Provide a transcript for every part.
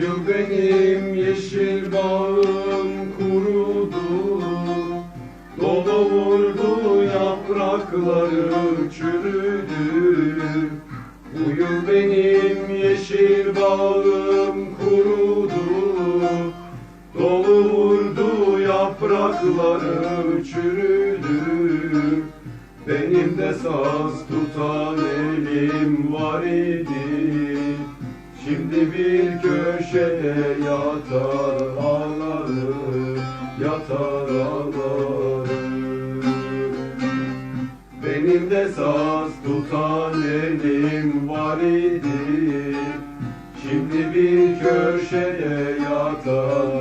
yıl benim yeşil bağım kurudu. Dolu vurdu yaprakları çürüdü. Bu yıl benim yeşil bağım kurudu. Dolu vurdu yaprakları çürüdü. Benim de saz tutan elim var idi. Şimdi bir köşede yatar ağlarım Yatar ağlarım Benim de saz tutan elim var idi Şimdi bir köşede yatar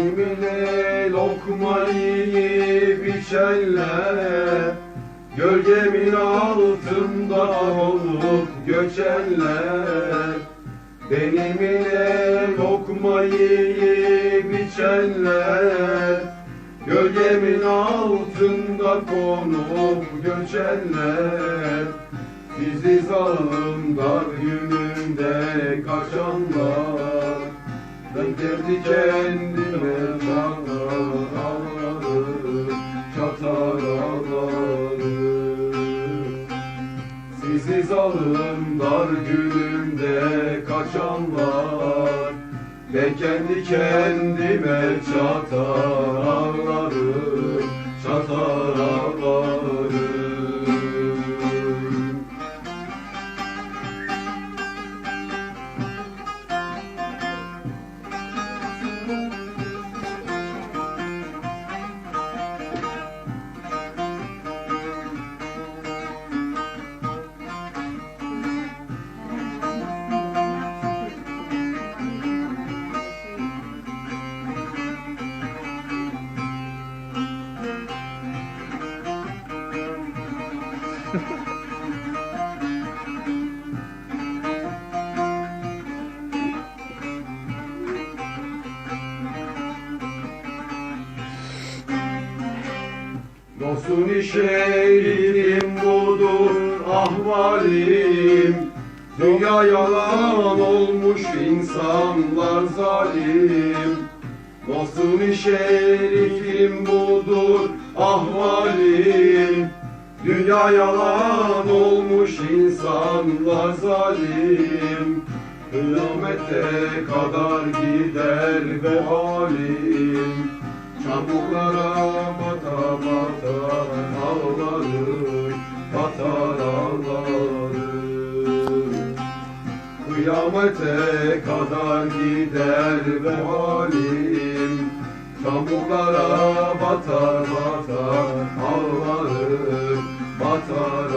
Benim ile lokma yiyip içenler Gölgemin altında olup göçenler. Benim ile lokma yiyip içenler Gölgemin altında konup göçenler. Sizi zalimler gününde kaçanlar kendi kendime çatar ağlarım, çatar ağlarım. Sizi zalim dar günümde kaçanlar, ben kendi kendime çatar ağlarım, Dostun işerim budur ahvalim. Dünya yalan olmuş insanlar zalim. Dostun şerifim budur ahvalim. Dünya yalan olmuş insanlar zalim. Kıyamete kadar gider ve halim Çamurlara bata bata ağlarım Batar ağlarım Kıyamete kadar gider ve halim Çamurlara batar batar ağlarım Batar